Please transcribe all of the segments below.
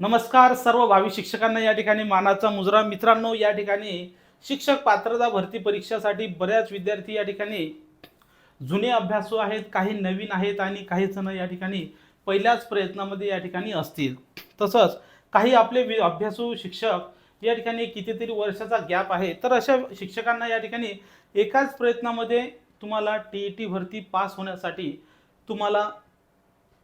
नमस्कार सर्व भावी शिक्षकांना या ठिकाणी मानाचा मुजरा. मित्रांनो या ठिकाणी शिक्षक पात्रता भरती परीक्षासाठी बऱ्याच विद्यार्थी या ठिकाणी जुने अभ्यासू आहेत काही नवीन आहेत आणि काही जण या ठिकाणी पहिल्याच प्रयत्नामध्ये या ठिकाणी असतील. तसंच काही आपले वि- अभ्यासू शिक्षक या ठिकाणी कितीतरी वर्षाचा गॅप आहे. तर अशा शिक्षकांना या ठिकाणी एकाच प्रयत्नामध्ये तुम्हाला टी ई टी भरती पास होण्यासाठी तुम्हाला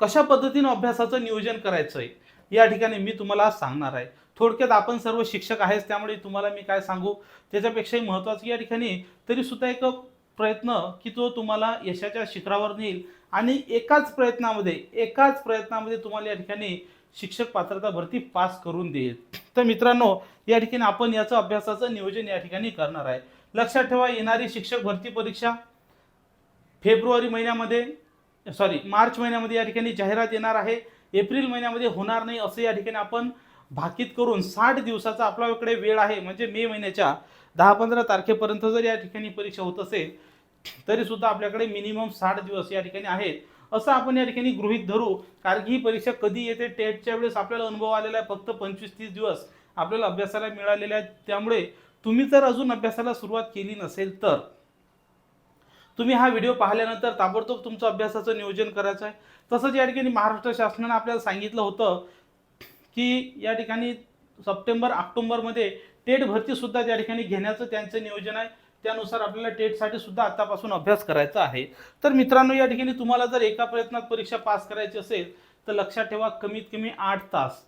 कशा पद्धतीनं अभ्यासाचं नियोजन करायचं आहे या ठिकाणी मी तुम्हाला आज सांगणार आहे. थोडक्यात आपण सर्व शिक्षक आहेच त्यामुळे तुम्हाला मी काय सांगू? त्याच्यापेक्षाही महत्त्वाचं या ठिकाणी तरीसुद्धा एक प्रयत्न की तो तुम्हाला यशाच्या शिखरावर नेईल. आणि एकाच प्रयत्नामध्ये एकाच प्रयत्नामध्ये तुम्हाला या ठिकाणी शिक्षक पात्रता भरती पास करून देईल. तर मित्रांनो या ठिकाणी आपण याचं अभ्यासाचं नियोजन या ठिकाणी करणार आहे. लक्षात ठेवा येणारी शिक्षक भरती परीक्षा फेब्रुवारी महिन्यामध्ये सॉरी मार्च महिन्यामध्ये या ठिकाणी जाहिरात येणार आहे. एप्रिल महिन्यामध्ये होणार नाही असं या ठिकाणी आपण भाकीत करून साठ दिवसाचा आपल्याकडे वेळ आहे म्हणजे मे महिन्याच्या दहा पंधरा तारखेपर्यंत जर या ठिकाणी परीक्षा होत असेल तरी सुद्धा आपल्याकडे मिनिमम साठ दिवस या ठिकाणी आहेत. असं आपण या ठिकाणी गृहित धरू कारण की ही परीक्षा कधी येते टेटच्या वेळेस आपल्याला अनुभव आलेला आहे फक्त पंचवीस तीस दिवस आपल्याला अभ्यासाला मिळालेले आहेत. त्यामुळे तुम्ही जर अजून अभ्यासाला सुरुवात केली नसेल तर तुम्ही हा व्हिडिओ पाहिल्यानंतर ताबडतोब तुमचं अभ्यासाचं नियोजन करायचं आहे. तसंच या ठिकाणी महाराष्ट्र शासनानं आपल्याला सांगितलं होतं की या ठिकाणी सप्टेंबर ऑक्टोंबरमध्ये टेट भरतीसुद्धा त्या ठिकाणी घेण्याचं त्यांचं नियोजन आहे. त्यानुसार आपल्याला टेटसाठी सुद्धा आतापासून अभ्यास करायचा आहे. तर मित्रांनो या ठिकाणी तुम्हाला जर एका प्रयत्नात परीक्षा पास करायची असेल तर लक्षात ठेवा कमीत कमी आठ तास.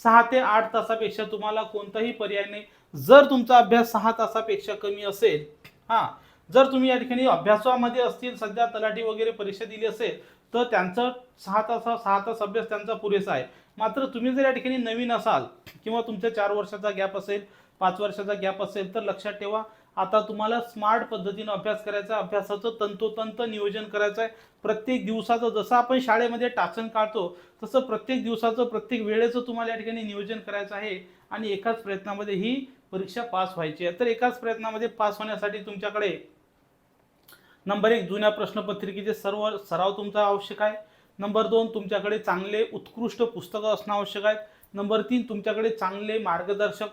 सहा ते आठ तासापेक्षा तुम्हाला कोणताही पर्याय नाही. जर तुमचा अभ्यास सहा तासापेक्षा कमी असेल हां जर तुम्ही या ठिकाणी अभ्यासामध्ये असतील सध्या तलाठी वगैरे परीक्षा दिली असेल तर त्यांचं सहा तास सहा तास अभ्यास त्यांचा पुरेसा आहे. मात्र तुम्ही जर या ठिकाणी नवीन असाल किंवा तुमच्या चार वर्षाचा गॅप असेल पाच वर्षाचा गॅप असेल तर लक्षात ठेवा आता तुम्हाला स्मार्ट पद्धतीनं अभ्यास करायचा आहे. अभ्यासाचं तंतोतंत नियोजन करायचं आहे. प्रत्येक दिवसाचं जसं आपण शाळेमध्ये टाचण काढतो तसं प्रत्येक दिवसाचं प्रत्येक वेळेचं तुम्हाला या ठिकाणी नियोजन करायचं आहे आणि एकाच प्रयत्नामध्ये ही परीक्षा पास व्हायची आहे. तर एकाच प्रयत्नामध्ये पास होण्यासाठी तुमच्याकडे नंबर एक जुन्या प्रश्नपत्रिकेचे सर्व सराव तुमचा आवश्यक आहे. नंबर दोन तुमच्याकडे चांगले उत्कृष्ट पुस्तकं असणं आवश्यक आहे. नंबर तीन तुमच्याकडे चांगले मार्गदर्शक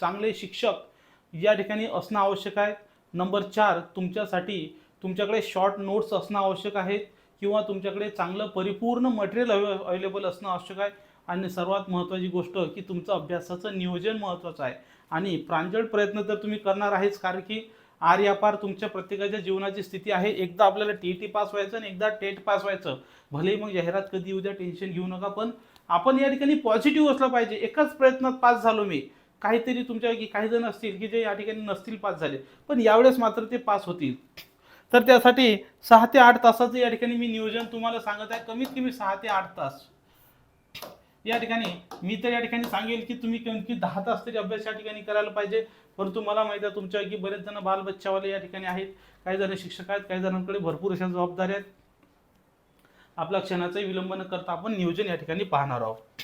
चांगले शिक्षक या ठिकाणी असणं आवश्यक आहे. नंबर चार तुमच्यासाठी तुमच्याकडे शॉर्ट नोट्स असणं आवश्यक आहे किंवा तुमच्याकडे चांगलं परिपूर्ण मटेरियल अवे अवेलेबल असणं आवश्यक आहे. आणि सर्वात महत्त्वाची गोष्ट की तुमचं अभ्यासाचं नियोजन महत्त्वाचं आहे. आणि प्रांजळ प्रयत्न तर तुम्ही करणार आहेच कारण की आर या पार तुमच्या प्रत्येकाच्या जीवनाची स्थिती आहे. एकदा आपल्याला टी टी पास व्हायचं आणि एकदा टेट पास व्हायचं. भलेही मग जाहिरात कधी उद्या टेन्शन घेऊ नका पण आपण या ठिकाणी पॉझिटिव्ह असलं पाहिजे. एकाच प्रयत्नात पास झालो मी. काहीतरी तुमच्यापैकी काही जण असतील की जे या ठिकाणी नसतील पास झाले पण यावेळेस मात्र ते पास होतील. तर त्यासाठी सहा ते आठ तासाचं या ठिकाणी मी नियोजन तुम्हाला सांगत आहे. कमीत कमी सहा ते आठ तास. या ठिकाणी मी तर या ठिकाणी सांगेल की तुम्ही कमीत कमी दहा तास तरी अभ्यास या ठिकाणी करायला पाहिजे. परंतु मला माहिती आहे तुमच्या की बरेच जण बालबच्चावाले या ठिकाणी आहेत. काही जण शिक्षक आहेत काही जणांकडे भरपूर अशा जबाबदाऱ्या आहेत. आपल्या क्षणाचाही विलंब न करता आपण नियोजन या ठिकाणी पाहणार आहोत.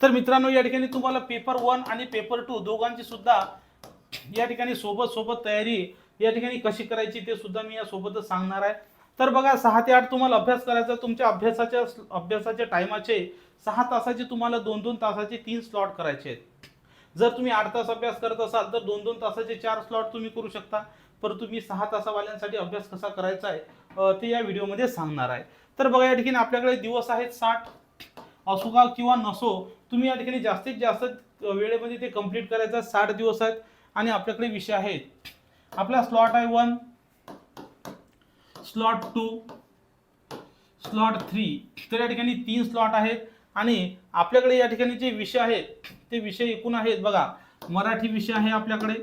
तर मित्रांनो या ठिकाणी तुम्हाला पेपर वन आणि पेपर टू दोघांची सुद्धा या ठिकाणी सोबत सोबत तयारी या ठिकाणी कशी करायची ते सुद्धा मी या सोबतच सांगणार आहे. तर बघा सहा ते आठ तुम्हाला अभ्यास करायचा तुमच्या अभ्यासाच्या अभ्यासाच्या टायमाचे सहा तासाचे तुम्हाला दोन दोन तासाचे तीन स्लॉट करायचे आहेत. जर तुम्ही आठ तास अभ्यास करत असाल तर दोन दोन तासाचे चार स्लॉट तुम्ही करू शकता. परंतु मी सहा तासावाल्यांसाठी अभ्यास कसा करायचा आहे ते या व्हिडिओमध्ये सांगणार आहे. तर बघा या ठिकाणी आपल्याकडे दिवस आहेत साठ. असो का किंवा नसो तुम्ही या ठिकाणी जास्तीत जास्त वेळेमध्ये ते कंप्लीट करायचं साठ दिवस आहेत. आणि आपल्याकडे विषय आहेत. आपला स्लॉट आहे one slot two slot three तर या ठिकाणी तीन स्लॉट आहेत. आणि आपल्याकडे या ठिकाणी जे विषय आहेत ते विषय एकूण आहेत. बघा मराठी विषय आहे आपल्याकडे.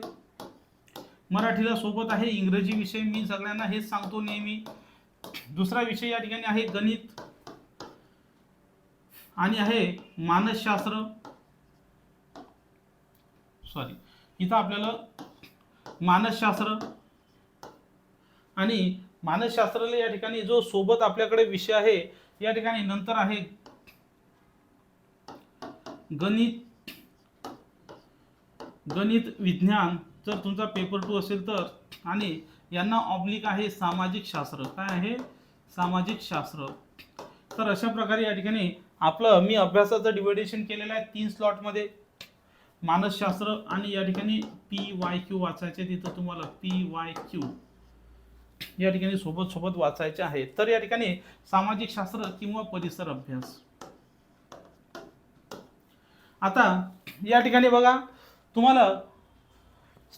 मराठीला सोबत आहे इंग्रजी विषय. मी सगळ्यांना हेच सांगतो नेहमी. दुसरा विषय या ठिकाणी आहे गणित. आणि आहे मानसशास्त्र. सॉरी इथं आपल्याला मानसशास्त्र आणि मानसशास्त्राला या ठिकाणी जो सोबत आपल्याकडे विषय आहे या ठिकाणी नंतर आहे गणित गणित विज्ञान. जर तुमचा पेपर टू असेल तर आणि यांना ऑब्लिक आहे सामाजिक शास्त्र. काय आहे? सामाजिक शास्त्र. तर अशा प्रकारे या ठिकाणी आपलं मी अभ्यासाचं डिव्हिडेशन केलेलं आहे तीन स्लॉटमध्ये मानसशास्त्र आणि या ठिकाणी पी वाय क्यू वाचायचे तिथं तुम्हाला पी वाय क्यू या ठिकाणी सोबत सोबत वाचायचे आहे तर या ठिकाणी सामाजिक शास्त्र किंवा परिसर अभ्यास. आता या ठिकाणी बघा तुम्हाला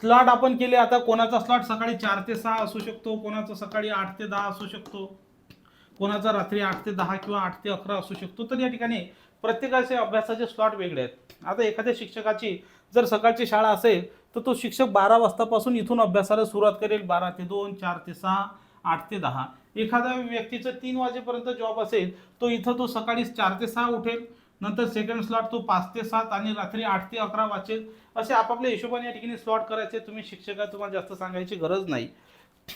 स्लॉट आपण केले आता कोणाचा स्लॉट सकाळी चार ते सहा असू शकतो कोणाचा सकाळी आठ ते दहा असू शकतो कोणाचा रात्री आठ ते दहा किंवा आठ ते अकरा असू शकतो. तर या ठिकाणी प्रत्येकाचे अभ्यासाचे स्लॉट वेगळे आहेत. आता एखाद्या शिक्षकाची जर सकाळची शाळा असेल तर तो शिक्षक बारा वाजतापासून इथून अभ्यासाला सुरुवात करेल. बारा ते दोन चार ते सहा आठ ते दहा. एखाद्या व्यक्तीचं तीन वाजेपर्यंत जॉब असेल तो इथं तो सकाळी चार ते सहा उठेल. नंतर सेकंड स्लॉट तो पाच ते सात आणि रात्री आठ ते अकरा वाचेल असे आपापल्या हिशोबाने या ठिकाणी स्लॉट करायचे. तुम्ही शिक्षका तुम्हाला जास्त सांगायची गरज नाही.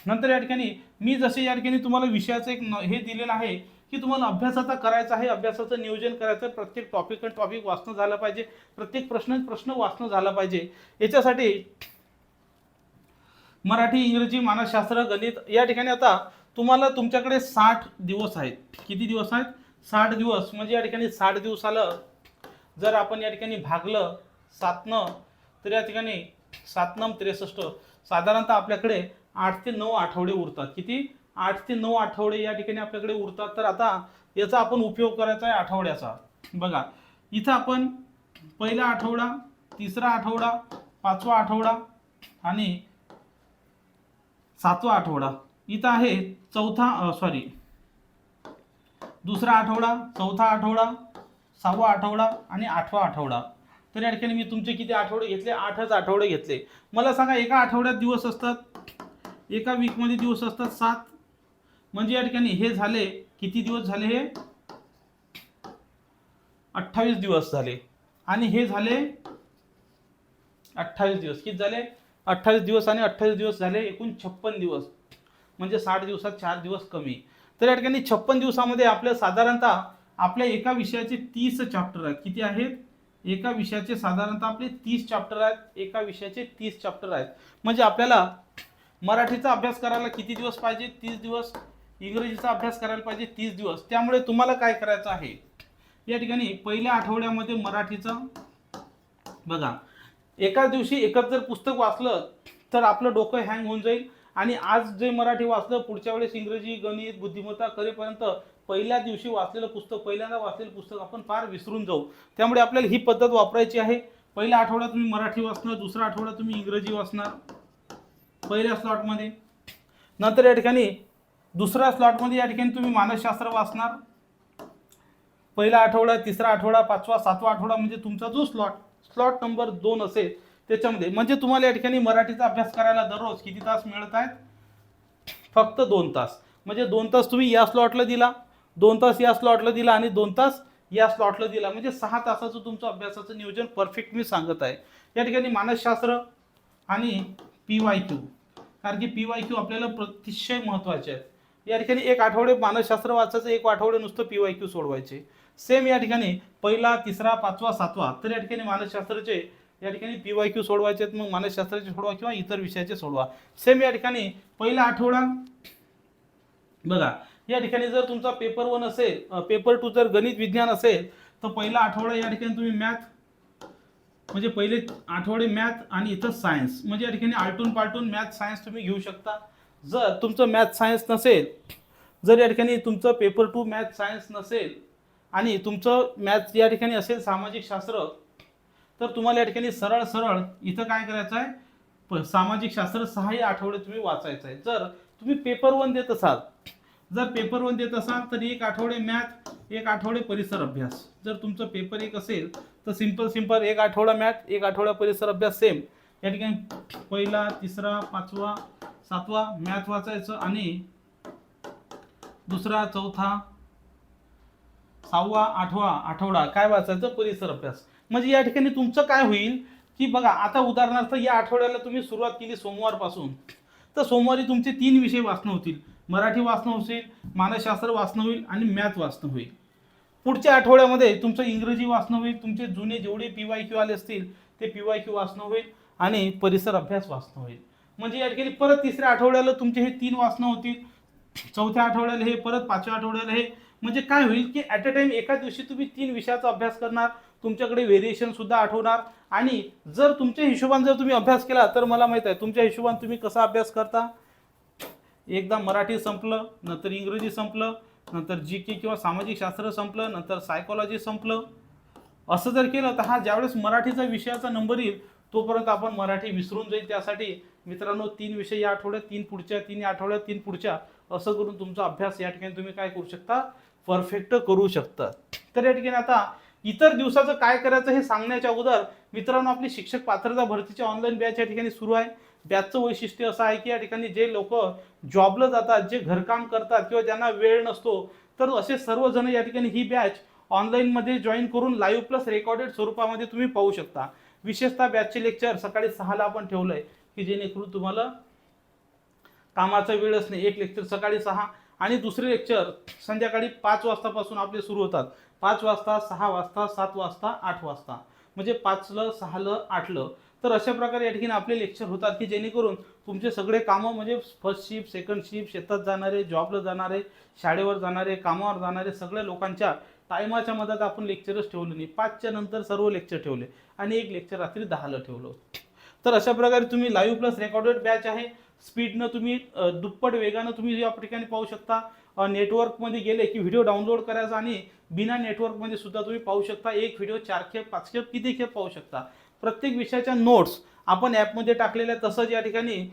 नंतर या ठिकाणी मी जसे या ठिकाणी तुम्हाला विषयाचं एक न- हे दिलेलं आहे की तुम्हाला अभ्यास आता करायचा आहे अभ्यासाचं नियोजन करायचं आहे. प्रत्येक टॉपिक अँड टॉपिक वाचणं झालं पाहिजे प्रत्येक प्रश्न प्रश्न वाचणं झालं पाहिजे. याच्यासाठी मराठी इंग्रजी मानसशास्त्र गणित या ठिकाणी आता तुम्हाला तुमच्याकडे साठ दिवस आहेत. किती दिवस आहेत? साठ दिवस. म्हणजे या ठिकाणी साठ दिवसाला जर आपण या ठिकाणी भागलं सातनं तर या ठिकाणी सातनम त्रेसष्ट. साधारणतः आपल्याकडे आठ ते नऊ आठवडे उरतात. किती? आठ ते नऊ आठवडे या ठिकाणी आपल्याकडे उरतात. तर आता याचा आपण उपयोग करायचा आहे आठवड्याचा. बघा इथं आपण पहिला आठवडा तिसरा आठवडा पाचवा आठवडा आणि सातवा आठवडा. इथं आहे चौथा सॉरी दुसरा आठवडा चौथा आठवडा सहावा आठवडा आणि आठवा आठवडा. तर या ठिकाणी मी तुमचे किती आठवडे घेतले? आठच आठवडे घेतले. मला सांगा एका आठवड्यात दिवस असतात? एका वीकमध्ये दिवस असतात सात? म्हणजे या ठिकाणी हे झाले किती दिवस झाले हे? अठ्ठावीस दिवस झाले. आणि हे झाले अठ्ठावीस दिवस. किती झाले? अठ्ठावीस दिवस आणि अठ्ठावीस दिवस झाले एकूण छप्पन दिवस. म्हणजे साठ दिवसात चार दिवस कमी. तर या ठिकाणी छप्पन दिवसामध्ये आपल्या साधारणतः आपल्या एका विषयाचे तीस चॅप्टर आहेत. किती आहेत? एका विषयाचे साधारणतः आपले तीस चॅप्टर आहेत. एका विषयाचे तीस चॅप्टर आहेत. म्हणजे आपल्याला मराठीचा अभ्यास करायला किती दिवस पाहिजे? तीस दिवस. इंग्रजीचा अभ्यास करायला पाहिजे तीस दिवस. त्यामुळे तुम्हाला काय करायचं आहे? या ठिकाणी पहिल्या आठवड्यामध्ये मराठीचा बघा. एका दिवशी एकच जर पुस्तक वाचलं तर आपलं डोकं हँग होऊन जाईल. आणि आज जे मराठी वाचलं पुढच्या वेळेस इंग्रजी गणित बुद्धिमत्ता करेपर्यंत पहिल्या दिवशी वाचलेलं पुस्तक पहिल्यांदा वाचलेलं पुस्तक आपण फार विसरून जाऊ. त्यामुळे आपल्याला ही पद्धत वापरायची आहे. पहिल्या आठवड्यात तुम्ही मराठी वाचणार दुसरा आठवडा तुम्ही इंग्रजी वाचणार. पहिल्या स्लॉटमध्ये नंतर या ठिकाणी दुसऱ्या स्लॉटमध्ये या ठिकाणी तुम्ही मानसशास्त्र वाचणार. पहिला आठवडा तिसरा आठवडा पाचवा सातवा आठवडा म्हणजे तुमचा जो स्लॉट स्लॉट नंबर दोन असेल त्याच्यामध्ये. म्हणजे तुम्हाला या ठिकाणी मराठीचा अभ्यास करायला दररोज किती तास मिळत आहेत? फक्त दोन तास. म्हणजे दोन तास तुम्ही या स्लॉटला दिला दोन तास या स्लॉटला दिला आणि दोन तास या स्लॉटला दिला. म्हणजे सहा तासाचं तुमचं अभ्यासाचं नियोजन परफेक्ट मी सांगत आहे. या ठिकाणी मानसशास्त्र आणि पी वाय क्यू कारण की पी वाय क्यू आपल्याला अतिशय महत्त्वाचे आहेत. या ठिकाणी एक आठवडे मानसशास्त्र वाचायचं एक आठवडे नुसतं पी वाय क्यू सोडवायचे. सेम या ठिकाणी पहिला तिसरा पाचवा सातवा तर या ठिकाणी मानसशास्त्राचे या ठिकाणी पी वाय क्यू सोडवायचे मग मानसशास्त्राचे सोडवा किंवा इतर विषयाचे सोडवा. सेम या ठिकाणी पहिला आठवडा बघा या ठिकाणी जर तुमचा पेपर वन असेल पेपर टू जर गणित विज्ञान असेल तर पहिला आठवडा या ठिकाणी तुम्ही मॅथ म्हणजे पहिले आठवडे मॅथ आणि इथं सायन्स म्हणजे या ठिकाणी आलटून पालटून मॅथ सायन्स तुम्ही घेऊ शकता. जर तुमचं मॅथ सायन्स नसेल जर या ठिकाणी तुमचं पेपर टू मॅथ सायन्स नसेल आणि तुमचं मॅथ या ठिकाणी असेल सामाजिक शास्त्र तर तुम्हाला या ठिकाणी सरळ सरळ इथं काय करायचं आहे? प सामाजिक शास्त्र सहाही आठवडे तुम्ही वाचायचं आहे. जर तुम्ही पेपर वन देत असाल जर पेपर वन देत असाल तर एक आठवडे मॅथ एक आठवडे परिसर अभ्यास. जर तुमचं पेपर एक असेल तर सिंपल सिंपल एक आठवडा मॅथ एक आठवडा परिसर अभ्यास सेम या ठिकाणी पहिला तिसरा पाचवा सातवा मॅथ वाचायचं आणि दुसरा चौथा सहावा आठवा आठवडा काय वाचायचं? परिसर अभ्यास. म्हणजे या ठिकाणी तुमचं काय होईल की बघा आता उदाहरणार्थ या आठवड्याला तुम्ही सुरुवात केली सोमवारपासून. तर सोमवारी तुमचे तीन विषय वाचणं होतील. मराठी वाचणं होईल मानसशास्त्र वाचणं होईल आणि मॅथ वाचणं होईल. पुढच्या आठवड्यामध्ये तुमचं इंग्रजी वाचणं होईल तुमचे जुने जेवढे पी वाय क्यू आले असतील ते पी वाय क्यू वाचणं होईल आणि परिसर अभ्यास वाचणं होईल. म्हणजे या ठिकाणी परत तिसऱ्या आठवड्याला तुमचे हे तीन वासनं होतील. चौथ्या आठवड्याला हे परत पाचव्या आठवड्याला हे. म्हणजे काय होईल की ॲट अ टाइम एका दिवशी तुम्ही तीन विषयाचा अभ्यास करणार तुमच्याकडे व्हेरिएशन सुद्धा आठवणार. आणि जर तुमच्या हिशोबाने जर तुम्ही अभ्यास केला तर मला माहीत आहे तुमच्या हिशोबाने तुम्ही कसा अभ्यास करता? एकदा मराठी संपलं नंतर इंग्रजी संपलं नंतर जी के किंवा सामाजिक शास्त्र संपलं नंतर सायकोलॉजी संपलं. असं जर केलं तर हा ज्यावेळेस मराठीचा विषयाचा नंबर येईल तोपर्यंत आपण मराठी विसरून जाईल त्यासाठी. मित्रांनो तीन विषय या आठवड्यात तीन पुढच्या तीन या आठवड्यात तीन पुढच्या असं करून तुमचा अभ्यास या ठिकाणी तुम्ही काय करू शकता? परफेक्ट करू शकता. तर या ठिकाणी आता इतर दिवसाचं काय करायचं हे सांगण्याच्या अगोदर मित्रांनो आपली शिक्षक पात्रता भरतीची ऑनलाईन बॅच या ठिकाणी सुरू आहे. बॅचचं वैशिष्ट्य असं आहे की या ठिकाणी जे लोक जॉबला जातात जे घरकाम करतात किंवा ज्यांना वेळ नसतो तर असे सर्वजण या ठिकाणी ही बॅच ऑनलाईनमध्ये जॉईन करून लाईव्ह प्लस रेकॉर्डेड स्वरूपामध्ये तुम्ही पाहू शकता. विशेषतः बॅचचे लेक्चर सकाळी सहाला आपण ठेवलं आहे की जेणेकरून तुम्हाला कामाचा वेळच नाही. एक लेक्चर सकाळी सहा आणि दुसरे लेक्चर संध्याकाळी पाच वाजतापासून आपले सुरू होतात. पाच वाजता सहा वाजता सात वाजता आठ वाजता. म्हणजे पाचलं सहालं आठलं. तर अशा प्रकारे या ठिकाणी आपले लेक्चर होतात की जेणेकरून तुमचे सगळे कामं म्हणजे फर्स्ट शिफ्ट सेकंड शिफ्ट शेतात जाणारे जॉबला जाणारे शाळेवर जाणारे कामावर जाणारे सगळ्या लोकांच्या टायमाच्या मधात आपण लेक्चरच ठेवलं नाही. पाचच्या नंतर सर्व लेक्चर ठेवले आणि एक लेक्चर रात्री दहाला ठेवलं. तर अशा प्रकारे तुम्ही लाईव्ह प्लस रेकॉर्डेड बॅच आहे. स्पीडनं तुम्ही दुप्पट वेगानं तुम्ही या ठिकाणी पाहू शकता. नेटवर्कमध्ये गेले की व्हिडिओ डाउनलोड करायचा आणि बिना नेटवर्कमध्ये सुद्धा तुम्ही पाहू शकता. एक व्हिडिओ चार खेप पाच खेप किती खेप पाहू शकता. प्रत्येक विषयाच्या नोट्स आपण ॲपमध्ये टाकलेल्या तसंच या ठिकाणी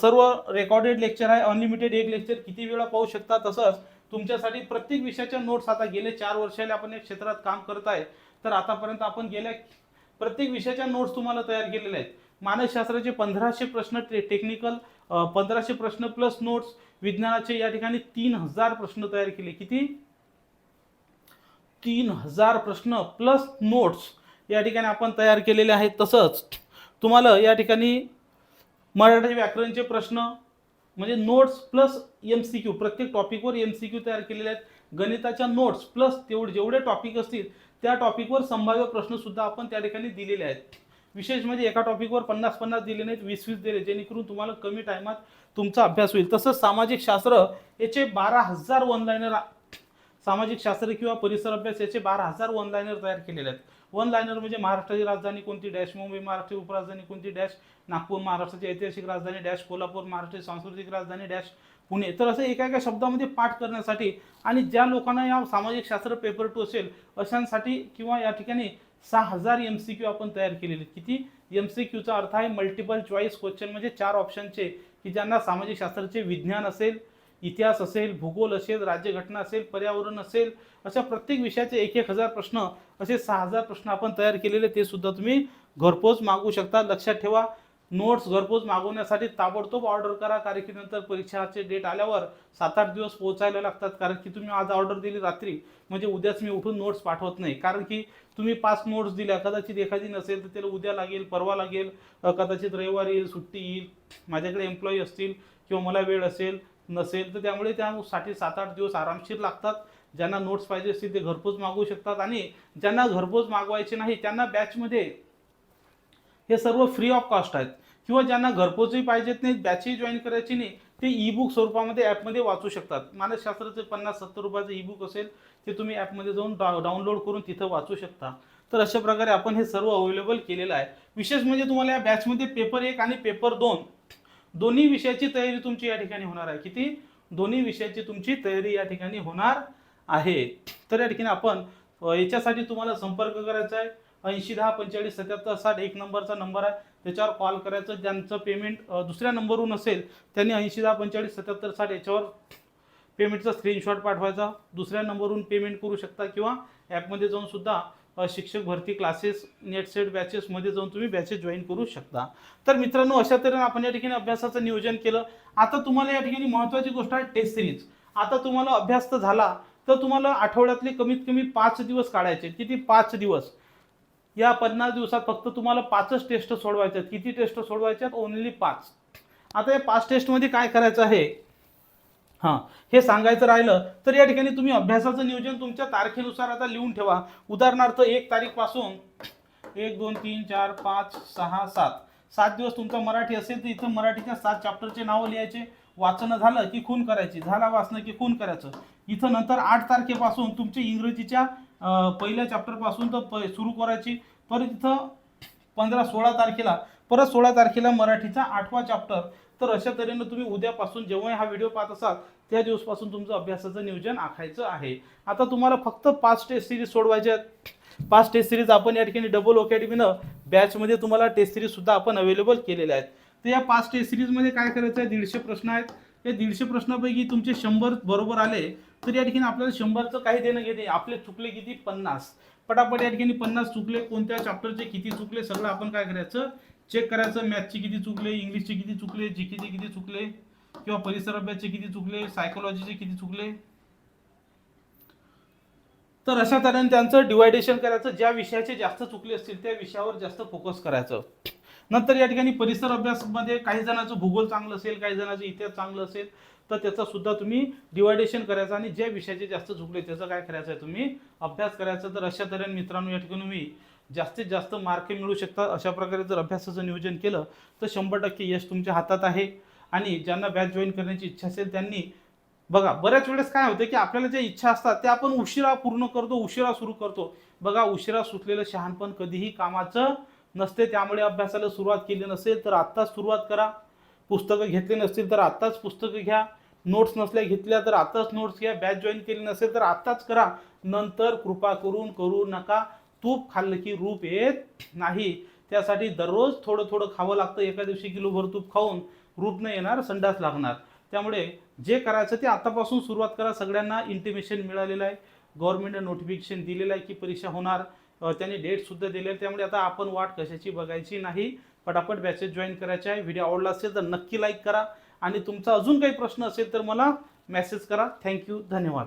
सर्व रेकॉर्डेड लेक्चर आहे. अनलिमिटेड एक लेक्चर किती वेळा पाहू शकता. तसंच तुमच्यासाठी प्रत्येक विषयाच्या नोट्स आता गेले चार वर्षाला आपण या क्षेत्रात काम करत आहे. तर आतापर्यंत आपण गेल्या प्रत्येक विषयाच्या नोट्स तुम्हाला तयार केलेल्या आहेत. मानसशास्त्राचे पंधराशे प्रश्न टे टेक्निकल पंधराशे प्रश्न प्लस नोट्स विज्ञानाचे या ठिकाणी तीन हजार प्रश्न तयार केले. किती? तीन हजार प्रश्न प्लस नोट्स या ठिकाणी आपण तयार केलेले आहेत. तसंच तुम्हाला या ठिकाणी मराठी व्याकरणचे प्रश्न म्हणजे notes plus M C Q प्रत्येक टॉपिकवर एम सी क्यू तयार केलेले आहेत. गणिताच्या नोट्स प्लस तेवढे जेवढे टॉपिक असतील त्या टॉपिकवर संभाव्य प्रश्नसुद्धा आपण त्या ठिकाणी दिलेले आहेत. विशेष म्हणजे एका टॉपिकवर पन्नास पन्नास दिले नाहीत वीस वीस दिले जेणेकरून तुम्हाला कमी टायमात तुमचा अभ्यास होईल. तसंच सामाजिक शास्त्र याचे बारा हजार वनलायनर सामाजिक शास्त्र किंवा परिसर अभ्यास याचे बारा हजार वन लायनर तयार केलेले आहेत. वन लायनर म्हणजे महाराष्ट्राची राजधानी कोणती? डॅश मुंबई महाराष्ट्राची उपराजधानी कोणती? डॅश नागपूर महाराष्ट्राची ऐतिहासिक राजधानी डॅश कोल्हापूर महाराष्ट्राची सांस्कृतिक राजधानी डॅश पुणे. तर असं एका एका शब्दामध्ये पाठ करण्यासाठी आणि ज्या लोकांना या सामाजिक शास्त्र पेपर टू असेल अशांसाठी किंवा या ठिकाणी सहा हजार एम सी क्यू आपण तयार केलेले किती? एम सी क्यूचा अर्थ आहे मल्टिपल चॉईस क्वेश्चन म्हणजे चार ऑप्शनचे की ज्यांना सामाजिक शास्त्राचे विज्ञान असेल इतिहास असेल भूगोल असेल राज्यघटना असेल पर्यावरण असेल अशा प्रत्येक विषयाचे एक एक हजार प्रश्न असे सहा हजार प्रश्न आपण तयार केलेले ते सुद्धा तुम्ही घरपोच मागू शकता. लक्षात ठेवा. नोट्स घरपोच मागवण्यासाठी ताबडतोब ऑर्डर करा कारण की नंतर परीक्षाचे डेट आल्यावर सात आठ दिवस पोहोचायला लागतात कारण की तुम्ही आज ऑर्डर दिली रात्री म्हणजे उद्याच मी उठून नोट्स पाठवत नाही. कारण की तुम्ही पाच नोट्स दिल्या कदाचित एखादी नसेल तर त्याला उद्या लागेल परवा लागेल कदाचित रविवारी येईल सुट्टी येईल माझ्याकडे एम्प्लॉई असतील किंवा मला वेळ असेल नसेल तर त्यामुळे त्यासाठी सात आठ दिवस आरामशीर लागतात. ज्यांना नोट्स पाहिजे असतील ते घरपोच मागवू शकतात आणि ज्यांना घरपोच मागवायचे नाही त्यांना बॅचमध्ये हे सर्व फ्री ऑफ कॉस्ट आहेत. किंवा ज्यांना घरपोचही पाहिजेत नाही बॅचही जॉईन करायची नाही ते ई बुक स्वरूपामध्ये ॲपमध्ये वाचू शकतात. मानसशास्त्राचे पन्नास सत्तर रुपयाचं ई बुक असेल ते तुम्ही ॲपमध्ये जाऊन डा डाउनलोड करून तिथं वाचू शकता. तर अशा प्रकारे आपण हे सर्व अवेलेबल केलेलं आहे. विशेष म्हणजे तुम्हाला या बॅचमध्ये पेपर एक आणि पेपर दोन दोन्ही विषयाची तयारी तुमची या ठिकाणी होणार आहे. किती? दोन्ही विषयाची तुमची तयारी या ठिकाणी होणार आहे. तर या ठिकाणी आपण याच्यासाठी तुम्हाला संपर्क करायचा आहे. ऐंशी दहा पंचेचाळीस सत्याहत्तर साठ एक नंबरचा नंबर आहे. त्याच्यावर कॉल करायचं ज्यांचं पेमेंट दुसऱ्या नंबरवरून असेल त्यांनी ऐंशी दहा पंचेचाळीस सत्याहत्तर साठ याच्यावर पेमेंटचा स्क्रीनशॉट पाठवायचा. दुसऱ्या नंबरवरून पेमेंट करू शकता किंवा ॲपमध्ये जाऊन सुद्धा शिक्षक भरती क्लासेस नेट सेट बॅचेसमध्ये जाऊन तुम्ही बॅचेस जॉईन करू शकता. तर मित्रांनो अशा तऱ्हेने आपण या ठिकाणी अभ्यासाचं नियोजन केलं. आता तुम्हाला या ठिकाणी महत्त्वाची गोष्ट आहे टेस्ट सिरीज आता तुम्हाला अभ्यास तर झाला तर तुम्हाला आठवड्यातले कमीत कमी पाच दिवस काढायचे किती? पाच दिवस. या पन्नास दिवसात फक्त तुम्हाला पाचच टेस्ट सोडवायच्यात आहेत. किती टेस्ट सोडवायच्यात आहेत? ओनली पाच. आता या पाच टेस्टमध्ये काय करायचं आहे? हां हे सांगायचं राहिलं तर या ठिकाणी तुम्ही अभ्यासाचं नियोजन तुमच्या तारखेनुसार आता लिहून ठेवा. उदाहरणार्थ एक तारीखपासून एक दोन तीन चार पाच सहा सात. सात दिवस तुमचा मराठी असेल तर इथं मराठीच्या सात चॅप्टरचे नावं लिहायचे. वाचणं झालं की खून करायची. झाला वाचणं की खून करायचं. इथं नंतर आठ तारखेपासून तुमच्या इंग्रजीच्या पहिल्या चॅप्टरपासून तर प सुरू करायची. परत इथं पंधरा सोळा तारखेला परत सोळा तारखेला मराठीचा आठवा चॅप्टर तर अशा तऱ्हेनं तुम्ही उद्यापासून जेव्हा हा व्हिडिओ पाहत असाल त्या दिवसपासून तुमचं अभ्यासाचं नियोजन आखायचं आहे. आता तुम्हाला फक्त पाच टेस्ट सिरीज सोडवायचे आहेत. पाच टेस्ट सिरीज आपण या ठिकाणी डबल अकॅडमीनं बॅचमध्ये तुम्हाला टेस्ट सिरीजसुद्धा आपण अवेलेबल केलेल्या आहेत. तर या पाच टेस्ट सिरीजमध्ये काय करायचं आहे? दीडशे प्रश्न आहेत. या दीडशे प्रश्नापैकी तुमचे शंभर बरोबर आले तर या ठिकाणी आपल्याला शंभरचं काही देणं घेणे आपले चुकले किती? पन्नास. पटापट या ठिकाणी पन्नास चुकले कोणत्या चॅप्टरचे किती चुकले सगळं आपण काय करायचं? चेक करायचं. मॅथचे किती चुकले इंग्लिशचे किती चुकले जी किती चुकले किंवा परिसर अभ्यासचे किती चुकले सायकोलॉजीचे किती चुकले? तर अशा तऱ्हेने त्यांचं डिवायडेशन करायचं. ज्या विषयाचे जास्त चुकले असतील त्या विषयावर जास्त फोकस करायचं. नंतर या ठिकाणी परिसर अभ्यासमध्ये काही जणांचं भूगोल चांगलं असेल काही जणांचं इतिहास चांगलं असेल तर त्याचा सुद्धा तुम्ही डिवायडेशन करायचं आणि ज्या विषयाचे जास्त चुकले त्याचं काय करायचं आहे तुम्ही? अभ्यास करायचा. तर अशा तऱ्हेने मित्रांनो या ठिकाणी तुम्ही जास्तीत जास्त मार्क मिळू शकता. अशा प्रकारे जर अभ्यासाचं नियोजन केलं तर शंभर टक्के यश तुमच्या हातात आहे. आणि ज्यांना बॅच जॉईन करण्याची इच्छा असेल त्यांनी बघा बऱ्याच वेळेस काय होतं की आपल्याला ज्या इच्छा असतात त्या आपण उशिरा पूर्ण करतो उशिरा सुरू करतो. बघा उशिरा सुटलेलं शहाणपण कधीही कामाचं नसते त्यामुळे अभ्यासाला सुरुवात केली नसेल तर आत्ताच सुरुवात करा. पुस्तकं घेतली नसतील तर आत्ताच पुस्तकं घ्या. नोट्स नसल्या घेतल्या तर आत्ताच नोट्स घ्या. बॅच जॉईन केली नसेल तर आत्ताच करा. नंतर कृपा करून करू नका. तूप खाल्लं की रूप येत नाही. त्यासाठी दररोज थोडं थोडं खावं लागतं. एका दिवशी किलोभर तूप खाऊन रूप नाही येणार संडास लागणार. त्यामुळे जे करायचं ते आतापासून सुरुवात करा. सगळ्यांना इंटिमेशन मिळालेलं आहे. गव्हर्नमेंटने नोटिफिकेशन दिलेलं आहे की परीक्षा होणार. त्यांनी डेटसुद्धा दिले आहे. त्यामुळे आता आपण वाट कशाची बघायची नाही. पटापट बॅचेस जॉईन करायचे आहे. व्हिडिओ आवडला असेल तर नक्की लाईक करा. आणि तुमचा अजून काही प्रश्न असेल तर मला मेसेज करा. थँक्यू धन्यवाद.